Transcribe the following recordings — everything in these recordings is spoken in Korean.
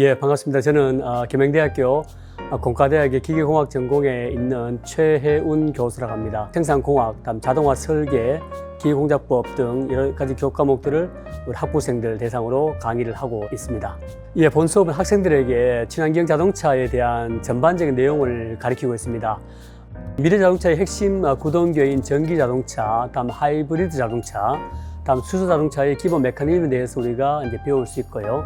예, 반갑습니다. 저는 어, 김행대학교 어, 공과대학의 기계공학 전공에 있는 최혜운 교수라고 합니다. 생산공학, 다음 자동화 설계, 기계공작법 등 여러 가지 교육 과목들을 우리 학부생들 대상으로 강의를 하고 있습니다. 예, 본 수업은 학생들에게 친환경 자동차에 대한 전반적인 내용을 가르치고 있습니다. 미래 자동차의 핵심 어, 구동교인 전기 자동차, 다음 하이브리드 자동차, 다음 수소 자동차의 기본 메커니즘에 대해서 우리가 이제 배울 수 있고요.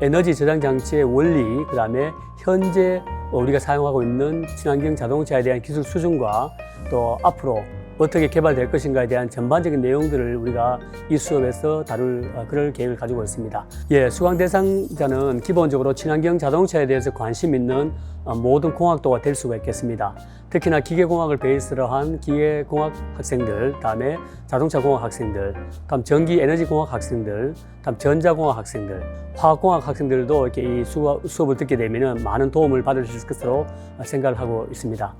에너지 저장 장치의 원리, 그 다음에 현재 우리가 사용하고 있는 친환경 자동차에 대한 기술 수준과 또 앞으로 어떻게 개발될 것인가에 대한 전반적인 내용들을 우리가 이 수업에서 다룰 어, 그럴 계획을 가지고 있습니다. 예, 수강 대상자는 기본적으로 친환경 자동차에 대해서 관심 있는 어, 모든 공학도가 될 수가 있겠습니다. 특히나 기계공학을 베이스로 한 기계공학 학생들, 다음에 자동차공학 학생들, 다음 전기 에너지공학 학생들, 다음 전자공학 학생들, 화학공학 학생들도 이렇게 이 수업, 수업을 듣게 되면 많은 도움을 있을 것으로 생각을 하고 있습니다.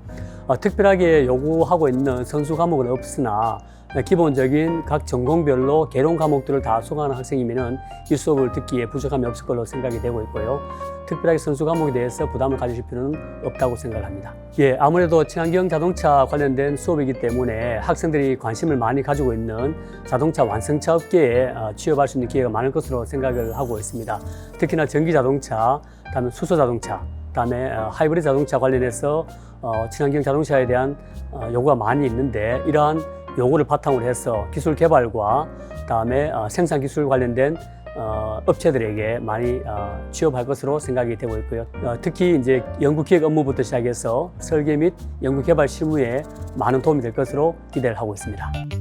어, 특별하게 요구하고 있는 선수 과목은 없으나 기본적인 각 전공별로 개론 과목들을 다 수강하는 학생이면은 이 수업을 듣기에 부족함이 없을 걸로 생각이 되고 있고요. 특별하게 선수 과목에 대해서 부담을 가지실 필요는 없다고 생각을 합니다. 예, 아무래도 친환경 자동차 관련된 수업이기 때문에 학생들이 관심을 많이 가지고 있는 자동차 완성차 업계에 어, 취업할 수 있는 기회가 많을 것으로 생각을 하고 있습니다. 특히나 전기 자동차, 다음에 수소 자동차, 다음에 어, 하이브리드 자동차 관련해서 어, 친환경 자동차에 대한 어, 요구가 많이 있는데 이러한 요구를 바탕으로 해서 기술 개발과 다음에 어, 생산 기술 관련된 어, 업체들에게 많이 어, 취업할 것으로 생각이 되고 있고요. 어, 특히 이제 연구 기획 업무부터 시작해서 설계 및 연구 개발 실무에 많은 도움이 될 것으로 기대를 하고 있습니다.